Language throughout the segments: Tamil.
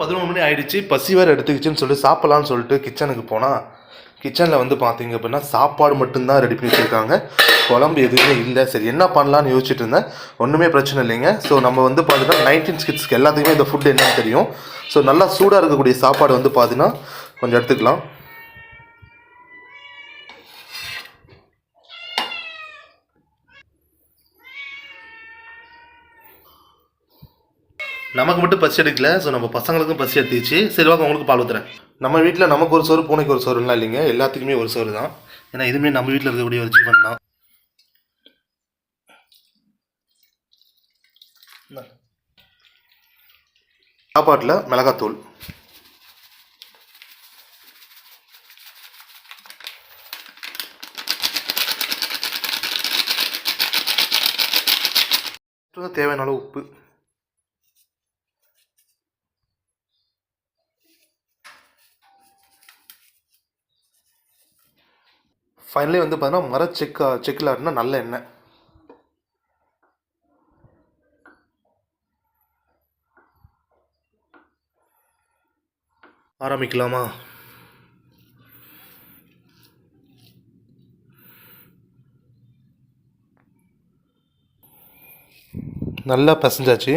பதினொன்று மணி ஆயிடுச்சு பசி வேறு எடுத்துக்கிச்சுன்னு சொல்லி சாப்பிட்லான்னு சொல்லிட்டு கிச்சனுக்கு போனால் கிச்சனில் வந்து பார்த்தீங்க அப்படின்னா சாப்பாடு மட்டும்தான் ரெடி பண்ணி வச்சுருக்காங்க. குழம்பு எதுவுமே இல்லை. சரி என்ன பண்ணலான்னு யோசிச்சுட்டு இருந்தேன். ஒன்றுமே பிரச்சனை இல்லைங்க. ஸோ நம்ம வந்து பார்த்தீங்கன்னா நைன்டீன் கிட்ஸ்க்கு எல்லாத்துக்குமே இந்த ஃபுட் என்னன்னு தெரியும். ஸோ நல்லா சூடாக இருக்கக்கூடிய சாப்பாடு வந்து பார்த்தீங்கன்னா கொஞ்சம் எடுத்துக்கலாம். நமக்கு மட்டும் பசி எடுக்கல ஸோ நம்ம பசங்களுக்கும் பசி எடுத்துச்சு. சரி வாங்க உங்களுக்கு பால் ஊத்துறேன். நம்ம வீட்டில் நமக்கு ஒரு சோறு பூனைக்கு ஒரு சோறுலாம் இல்லைங்க. எல்லாத்துக்குமே ஒரு சோறு தான். ஏன்னா இதுவுமே நம்ம வீட்டில் இருக்கக்கூடிய ஒரு ஜீவன் தான். சாப்பாட்டில் மிளகாத்தூள். தேவையான அளவு உப்பு. ஃபைனலி வந்து பார்த்தீங்கன்னா மர செக் செக்கில் ஆட்டினா நல்ல எண்ணெய். ஆரம்பிக்கலாமா? நல்லா பசஞ்சாச்சு.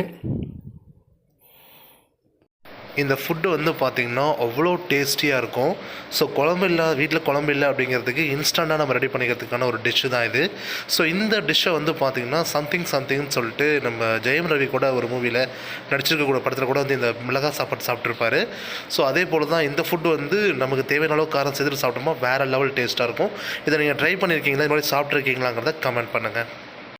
இந்த ஃபுட்டு வந்து பார்த்திங்கன்னா அவ்வளோ டேஸ்டியாக இருக்கும். ஸோ குழம்பு இல்லை வீட்டில் குழம்பு இல்லை அப்படிங்கிறதுக்கு இன்ஸ்டண்ட்டாக நம்ம ரெடி பண்ணிக்கிறதுக்கான ஒரு டிஷ்ஷு தான் இது. ஸோ இந்த டிஷ்ஷை வந்து பார்த்திங்கன்னா சம்திங் சம்திங்னு சொல்லிட்டு நம்ம ஜெயம் ரவி கூட ஒரு மூவியில் நடிச்சிருக்க கூட படத்தில் கூட வந்து இந்த மிளகா சாப்பாடு சாப்பிட்ருப்பாரு ஸோ அதே போல் தான் இந்த ஃபுட்டு வந்து நமக்கு தேவையான அளவு காரம் சேர்த்து சாப்பிட்டோமா வேறு லெவல் டேஸ்ட்டாக இருக்கும். இதை நீங்கள் ட்ரை பண்ணியிருக்கீங்களா இது மாதிரி சாப்பிட்ருக்கீங்களாங்கிறத கமெண்ட் பண்ணுங்கள்